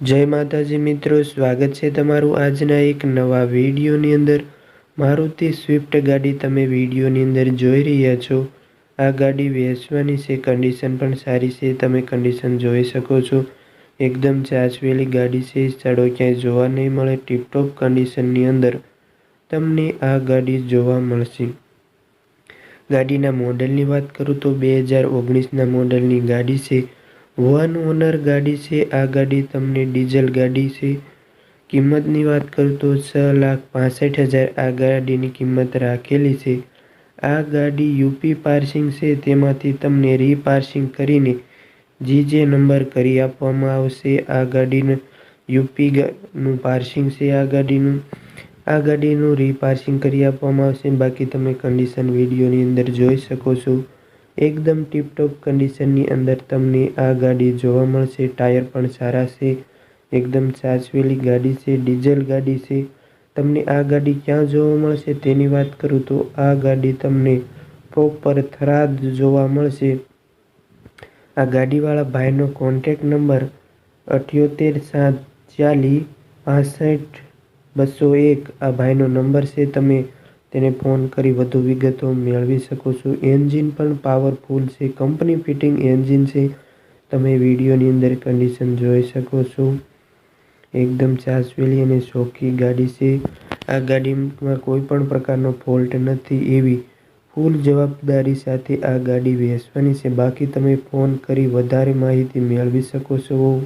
જય માતાજી મિત્રો, સ્વાગત છે તમારું આજના એક નવા વિડીયોની અંદર. મારુતિ સ્વિફ્ટ ગાડી તમે વિડીયોની અંદર જોઈ રહ્યા છો. આ ગાડી વેચવાની છે કન્ડિશન પણ સારી છે, તમે કન્ડિશન જોઈ શકો છો. એકદમ ચાચવેલી ગાડી છે, સ્થળો ક્યાંય જોવા નહીં મળે ટીપટોપ કન્ડિશનની અંદર તમને આ ગાડી જોવા મળશે. ગાડીના મોડલની વાત કરું તો બે હજાર ઓગણીસના મોડલની ગાડી છે. વન ઓનર ગાડી છે, આ ગાડી તમને ડીઝલ ગાડી છે. કિંમતની વાત કરું તો છ લાખ પાસઠ હજાર આ ગાડીની કિંમત રાખેલી છે. આ ગાડી યુપી પાર્સિંગ છે, તેમાંથી તમને રીપાર્સિંગ કરીને જીજે નંબર કરી આપવામાં આવશે. આ ગાડીનું યુપી નું પાર્સિંગ છે આ ગાડીનું. આ ગાડીનું રીપાર્સિંગ કરી આપવામાં આવશે. બાકી તમે કન્ડિશન વિડીયોની અંદર જોઈ શકો છો. એકદમ ટીપટોપ કન્ડિશનની અંદર તમને આ ગાડી જોવા મળશે. ટાયર પણ સારા છે. એકદમ સાચવેલી ગાડી છે. ડીઝલ ગાડી છે. તમને આ ગાડી ક્યાં જોવા મળશે તેની વાત કરું તો આ ગાડી તમને પ્રોપર થરાદ જોવા મળશે. આ ગાડીવાળા ભાઈનો કોન્ટેક નંબર અઠ્યોતેર સાત ચાલીસ પાસઠ બસો એક આ ભાઈનો નંબર છે. તમે તેને ફોન કરી વધુ વિગતો મેળવી શકો છો. એન્જિન પણ પાવરફુલ છે. કંપની ફિટિંગ એન્જિન છે. તમે વિડીયોની અંદર કન્ડિશન જોઈ શકો છો. એકદમ ચાસવેલી અને શોખી ગાડી છે. આ ગાડીમાં કોઈ પણ પ્રકારનો ફોલ્ટ નથી. એવી ફૂલ જવાબદારી સાથે આ ગાડી વેચવાની છે. બાકી તમે ફોન કરી વધારે માહિતી મેળવી શકો છો.